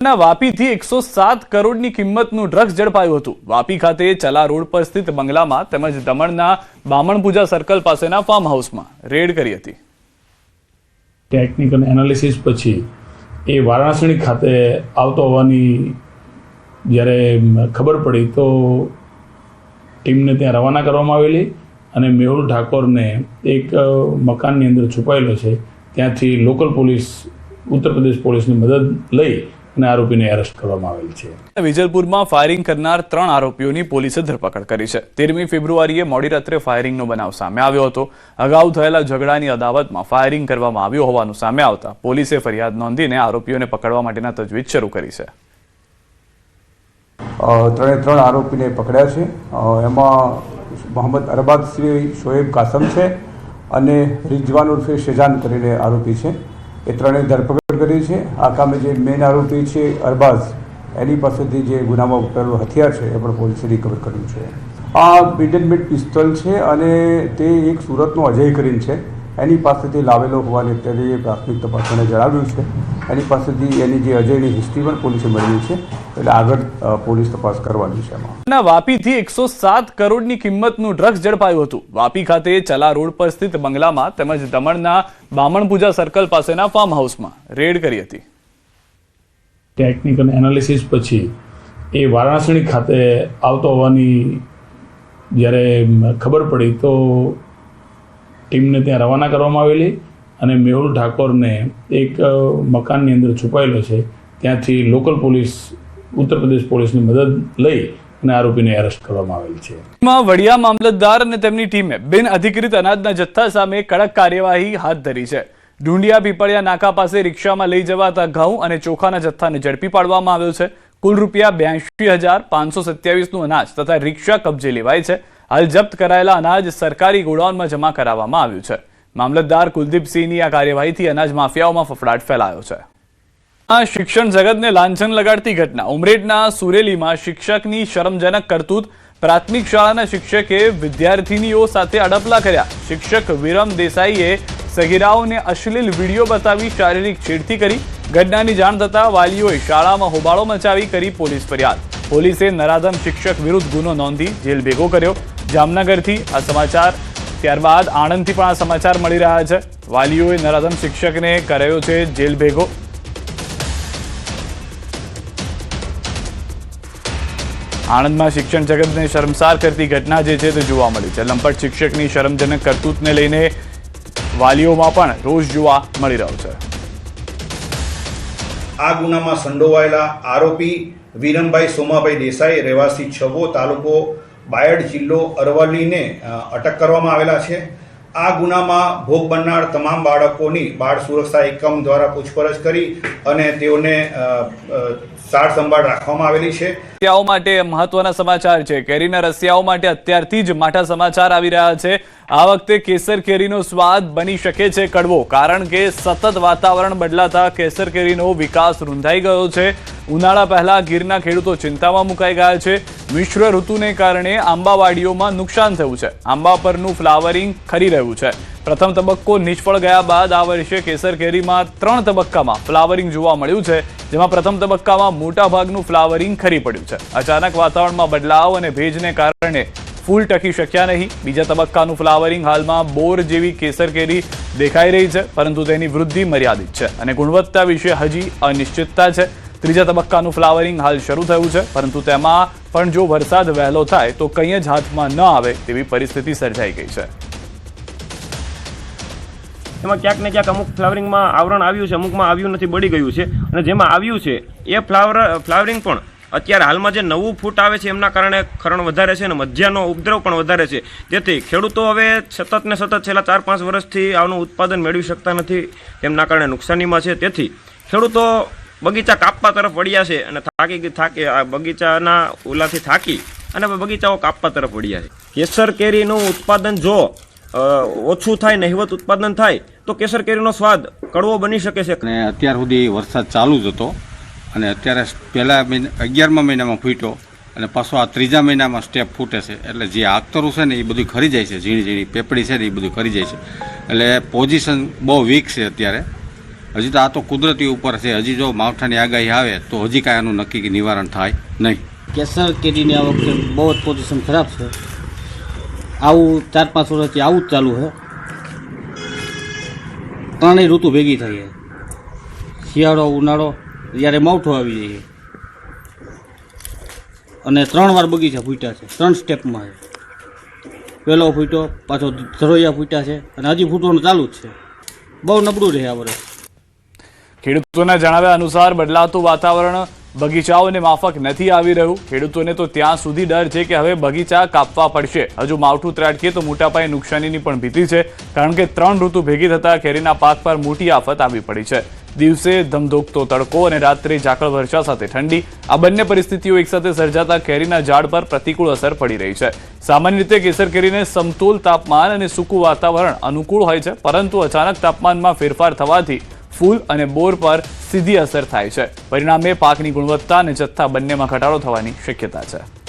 વાપીથી એકસો સાત કરોડની કિંમતનું ડ્રગ્સ ઝડપાયું હતું. વાપી ખાતે ચલા રોડ પર સ્થિત બંગલામાં તેમજ દમણના બામણપૂજા સર્કલ પાસેના ફાર્મ હાઉસમાં રેડ કરી હતી. ટેકનિકલ એનાલિસિસ પછી એ વારાણસી ખાતે આવતો હોવાની જ્યારે ખબર પડી તો ટીમને ત્યાં રવાના કરવામાં આવેલી અને મેહુલ ઠાકોરને એક મકાનની અંદર છુપાયેલો છે. ત્યાંથી લોકલ પોલીસ, ઉત્તર પ્રદેશ પોલીસની મદદ લઈ અને આરોપીને એરેસ્ટ કરવામાં આવેલ છે. વિજલપુરમાં ફાયરિંગ કરનાર ત્રણ આરોપીઓની પોલીસે ધરપકડ કરી છે. તેરમી ફેબ્રુઆરીએ મોડી રાત્રે ફાયરિંગનો બનાવ સામે આવ્યો હતો. અગાઉ થયેલા ઝઘડાની અદાવતમાં ફાયરિંગ કરવામાં આવ્યું હોવાનું સામે આવતા પોલીસે ફરિયાદ નોંધીને આરોપીઓને પકડવા માટેના તજવીજ શરૂ કરી છે. ત્રણે ત્રણ આરોપીને પકડ્યા છે. એમાં મોહમ્મદ અરબાદ શ્રી શોએબ કાસમ છે અને રિજવાન ઉર્ફે શેજાન કરીને આરોપી છે. એ ત્રણેય ધરપકડ કરી છે. આ કામે જે મેઇન આરોપી છે, અરબાઝ, એની પાસેથી જે ગુનામાં વપરાયેલું હથિયાર છે, એ પણ પોલીસે રિકવર કર્યું છે. આ બીડન મેડ પિસ્તોલ છે અને તે એક સુરતનો અજય કરીને છે. એની પાસેથી લાવેલો હોવાની અત્યારે પ્રાથમિક તપાસને જણાવ્યું છે. એની પાસેથી એની જે અજયની હિસ્ટ્રી પણ પોલીસે મળી છે. એટલે આગળ પોલીસ તપાસ કરવાની છે એમાં. ના વાપીથી એકસો સાત કરોડની કિંમતનું ડ્રગ્સ ઝડપાયું હતું. વાપી ખાતે ચલા રોડ પર સ્થિત બંગલામાં તેમજ દમણના બામણપૂજા સર્કલ પાસેના ફાર્મ હાઉસમાં રેડ કરી હતી. ટેકનિકલ એનાલિસિસ પછી એ વારાણસી ખાતે આવતો હોવાની જ્યારે ખબર પડી તો ટીમને ત્યાં રવાના કરવામાં આવેલી અને મેહુલ ઠાકોરને એક મકાનની અંદર છુપાયેલો છે. ત્યાંથી લોકલ પોલીસ, ઉત્તર પ્રદેશ પોલીસની મદદ લઈ અને આરોપીને એરેસ્ટ કરવામાં આવેલ છે. વડિયા મામલતદાર અને તેમની ટીમે બિન અધિકૃત અનાજના જથ્થા સામે કડક કાર્યવાહી હાથ ધરી છે. ઢુંડિયા પીપળિયા, નાકા પાસે રિક્ષામાં લઈ જવાતા ઘઉં અને ચોખાના જથ્થાને ઝડપી પાડવામાં આવ્યો છે. કુલ રૂપિયા બ્યાસી હજાર પાંચસો સત્યાવીસનું અનાજ તથા રિક્ષા કબજે લેવાય છે. હાલ જપ્ત કરાયેલા અનાજ સરકારી ગોડાઉનમાં જમા કરાવવામાં આવ્યું છે. મામલતદાર કુલદીપસિંહની આ કાર્યવાહીથી અનાજ માફિયાઓમાં ફફડાટ ફેલાયો છે. આ શિક્ષણ જગતને લાંછન લગાડતી ઘટના. ઉમરેઠના સુરેલીમાં શિક્ષકની શરમજનક કરતૂત પ્રાથમિક શાળાના શિક્ષકે વિદ્યાર્થીનીઓ સાથે અડપલા કર્યા. શિક્ષક વિરમ દેસાઈએ સગીરાઓને અશ્લીલ વીડિયો બતાવી શારીરિક છેડતી કરી. ઘટનાની જાણ થતાં વાલીઓએ શાળામાં હોબાળો મચાવી કરી પોલીસ ફરિયાદ. પોલીસે નરાધમ શિક્ષક વિરુદ્ધ ગુનો નોંધી જેલ ભેગો કર્યો. જામનગરથી આ સમાચાર. ત્યારબાદ આણંદથી પણ આ સમાચાર મળી રહ્યા છે. વાલીઓએ નરાધમ શિક્ષકને કર્યો છે જેલ ભેગો. આણંદમાં શિક્ષણ જગતને શરમસાર કરતી ઘટના જે છે તે જોવા મળી છે. લંપટ શિક્ષકની શરમજનક કરતૂતને લઈને વાલીઓમાં પણ રોષ જોવા મળી રહ્યો છે. આ ગુનામાં સંડોવાયેલા આરોપી વિરમભાઈ સોમાભાઈ દેસાઈ, રહેવાસી છવો તાલુકો બાયડ જિલ્લો અરવલ્લીને અટક કરવામાં આવેલા છે. આ ગુનામાં ભોગ બનનાર તમામ બાળકોની બાળ સુરક્ષા એકમ દ્વારા પૂછપરછ કરી અને તેઓને સાર સંભાળ રાખવામાં આવેલી છે. રસિયાઓ માટે મહત્વના સમાચાર છે. કેરીના રસિયાઓ માટે અત્યારથી જ માઠા સમાચાર આવી રહ્યા છે. આ વખતે કેસર કેરીનો સ્વાદ બની શકે છે કડવો, કારણ કે સતત વાતાવરણ બદલાતા કેસર કેરીનો વિકાસ રૂંધાઈ ગયો છે. ઉનાળા પહેલા ગીરના ખેડૂતો ચિંતામાં મુકાઈ ગયા છે. મિશ્ર ઋતુને કારણે આંબાવાડીઓમાં નુકસાન થયું છે. આંબા પરનું ફ્લાવરિંગ ખરી રહ્યું છે. પ્રથમ તબક્કો નિષ્ફળ ગયા બાદ આ વર્ષે કેસર કેરીમાં ત્રણ તબક્કામાં ફ્લાવરિંગ જોવા મળ્યું છે, જેમાં પ્રથમ તબક્કામાં મોટાભાગનું ફ્લાવરિંગ ખરી પડ્યું છે. અચાનક વાતાવરણમાં બદલાવ અને ભેજને કારણે ફૂલ ટકી શક્યા નહીં. બીજા તબક્કાનું ફ્લાવરિંગ હાલમાં બોર જેવી કેસર કેરી દેખાઈ રહી છે, પરંતુ તેની વૃદ્ધિ મર્યાદિત છે અને ગુણવત્તા વિશે હજી અનિશ્ચિતતા છે. ત્રીજા તબક્કાનું ફ્લાવરિંગ હાલ શરૂ થયું છે, પરંતુ તેમાં પણ જો વરસાદ વહેલો થાય, તો કંઈ જ હાથમાં ન આવે તેવી પરિસ્થિતિ સર્જાઈ ગઈ છે. એમાં ક્યાંક ને ક્યાંક અમુક ફ્લાવરિંગમાં આવરણ આવ્યું છે, અમુકમાં આવ્યું નથી, બળી ગયું છે. અને જેમાં આવ્યું છે, એ ફ્લાવર, ફ્લાવરિંગ પણ અત્યારે હાલમાં જે નવું ફૂટ આવે છે, એમના કારણે ખરણ વધારે છે અને મધ્યાનો ઉપદ્રવ પણ વધારે છે. જેથી ખેડૂતો હવે સતત ને સતત છેલ્લા ચાર, પાંચ વર્ષથી આનું ઉત્પાદન મેળવી શકતા નથી તેમના કારણે નુકસાનીમાં છે. તેથી ખેડૂતો બગીચા કાપવા તરફ વળ્યા છે અને થાકી થાકી, આ બગીચાના ઓલાથી થાકી અને બગીચાઓ કાપવા તરફ વળ્યા છે. કેસર કેરીનું ઉત્પાદન જો ઓછું થાય નહિવત ઉત્પાદન થાય તો કેસર કેરીનો સ્વાદ કડવો બની શકે છે. અને અત્યાર સુધી વરસાદ ચાલુ જ હતો. અને અત્યારે પહેલા મહિના અગિયારમા મહિનામાં ફૂટ્યો અને પાછો આ ત્રીજા મહિનામાં સ્ટેપ ફૂટે છે. એટલે જે આગતરું છે ને એ બધું ખરી જાય છે. ઝીણી ઝીણી પેપડી છે ને એ બધું ખરી જાય છે. એટલે પોઝિશન બહુ વીક છે અત્યારે. હજી તો આ તો કુદરતી ઉપર છે. હજી જો માવઠાની આગાહી આવે તો હજી કાંઈ આનું નક્કી નિવારણ થાય નહીં. કેસર કેરીની આ વખતે બહુ જ પોઝિશન ખરાબ છે. આવું ચાર પાંચ વર્ષથી આવું જ ચાલુ છે. ત્રણેય ઋતુ ભેગી થઈ છે. શિયાળો, ઉનાળો, જ્યારે માવઠો આવી જાય અને ત્રણ વાર બગીચા ફૂટ્યા છે. ત્રણ સ્ટેપમાં છે. પહેલો ફૂટ્યો, પાછો ધરોયા ફૂટ્યા છે અને હજી ફૂટવાનું ચાલુ જ છે. બહુ નબળું રહે આ વર્ષ. ખેડૂતોના જણાવ્યા અનુસાર બદલાતું વાતાવરણ બગીચાઓને માફક નથી આવી રહ્યું. ખેડૂતોને તો ત્યાં સુધી ડર છે કે હવે બગીચા કાપવા પડશે. હજુ માવઠું ત્રાટકીએ તો મોટા પાયે નુકસાનીની પણ ભીતિ છે. કારણ કે ત્રણ ઋતુ ભેગી થતા કેરીના પાક પર મોટી આફત આવી પડી છે. દિવસે ધમધોકતો તડકો અને રાત્રે ઝાકળ વર્ષા સાથે ઠંડી. આ બંને પરિસ્થિતિઓ એકસાથે સર્જાતા કેરીના ઝાડ પર પ્રતિકૂળ અસર પડી રહી છે. સામાન્ય રીતે કેસર કેરીને સમતોલ તાપમાન અને સૂકું વાતાવરણ અનુકૂળ હોય છે, પરંતુ અચાનક તાપમાનમાં ફેરફાર થવાથી ફૂલ અને બોર પર સીધી અસર થાય છે. પરિણામે પાકની ગુણવત્તા અને જથ્થા બંનેમાં ઘટાડો થવાની શક્યતા છે.